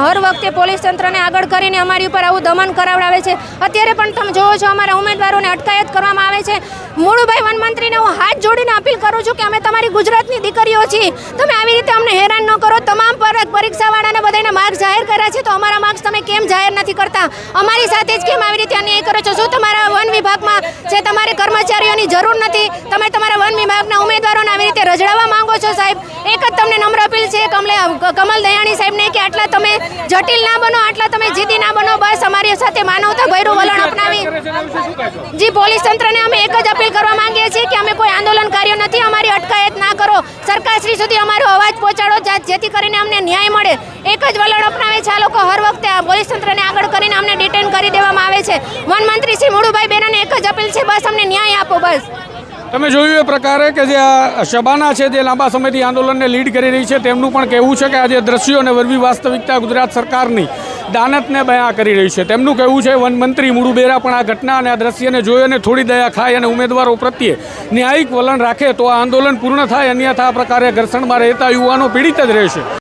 હર વખતે પોલીસ તંત્રને આગળ કરીને અમારી ઉપર આવું દમન કરાવડાવે છે. અત્યારે પણ તમે જોવો છો, અમારા ઉમેદવારોને અટકાયત કરવામાં આવે છે. મુળુભાઈ વનમંત્રીને હું હાથ જોડીને અપીલ કરું છું કે અમે તમારી ગુજરાતની દીકરીઓ છીએ. તમે આવી રીતે અમને હેરાન ન કરો. તમામ પર- પરીક્ષાવાળાને બધાને માર્ક્સ જાહેર કર્યા છે. તો અમારા માર્ક્સ તમે કેમ જાહેર નથી કરતા? અમારી સાથે જ કેમ આવી રીતે અન્યાય કરો છો? શું તમારા વન વિભાગમાં જે તમારે કર્મચારીઓની જરૂર નથી, તમે તમારા વન વિભાગના ઉમેદવારોને આવી રીતે રજડાવવા માંગો છો સાહેબ? એક જ તમને નમ્ર અપીલ છે કમલે કમલ દયાણી સાહેબને કે આટલા તમે જટિલ ના બનો, આટલા તમે જીદી ના બનો, બસ અમારી સાથે માનવતા ભૈરું વલણ અપનાવી. જી, પોલીસ તંત્રને અમે એક જ અપીલ કરવા માંગીએ છીએ કે અમે કોઈ આંદોલનકારીઓ નથી, અમારી અટકાયત ના કરો. સરકારશ્રી સુધી અમારો અવાજ પહોંચાડો જેથી કરીને અમને ન્યાય મળે. એક જ વલણ અપનાવે છે આ લોકો હર વખતે. આ પોલીસ તંત્રને આગળ કરીને અમને ડિટેન કરી દેવામાં આવે છે. વન મંત્રી શ્રી મુળુભાઈ બેનાને એક જ અપીલ છે, બસ અમને ન્યાય આપો, બસ. તમે જોયું એ પ્રકારે કે જે આ શબાના છે જે લાંબા સમયથી આંદોલનને લીડ કરી રહી છે, તેમનું પણ કહેવું છે કે આ જે દ્રશ્યો અને વરવી વાસ્તવિકતા ગુજરાત સરકારની દાનતને બયા કરી રહી છે. તેમનું કહેવું છે વનમંત્રી મુડુ બેરા પણ આ ઘટના અને આ દ્રશ્યને જોઈ અને થોડી દયા ખાય અને ઉમેદવારો પ્રત્યે ન્યાયિક વલણ રાખે તો આ આંદોલન પૂર્ણ થાય. અન્યથા આ પ્રકારે ઘર્ષણમાં રહેતા યુવાનો પીડિત જ રહેશે.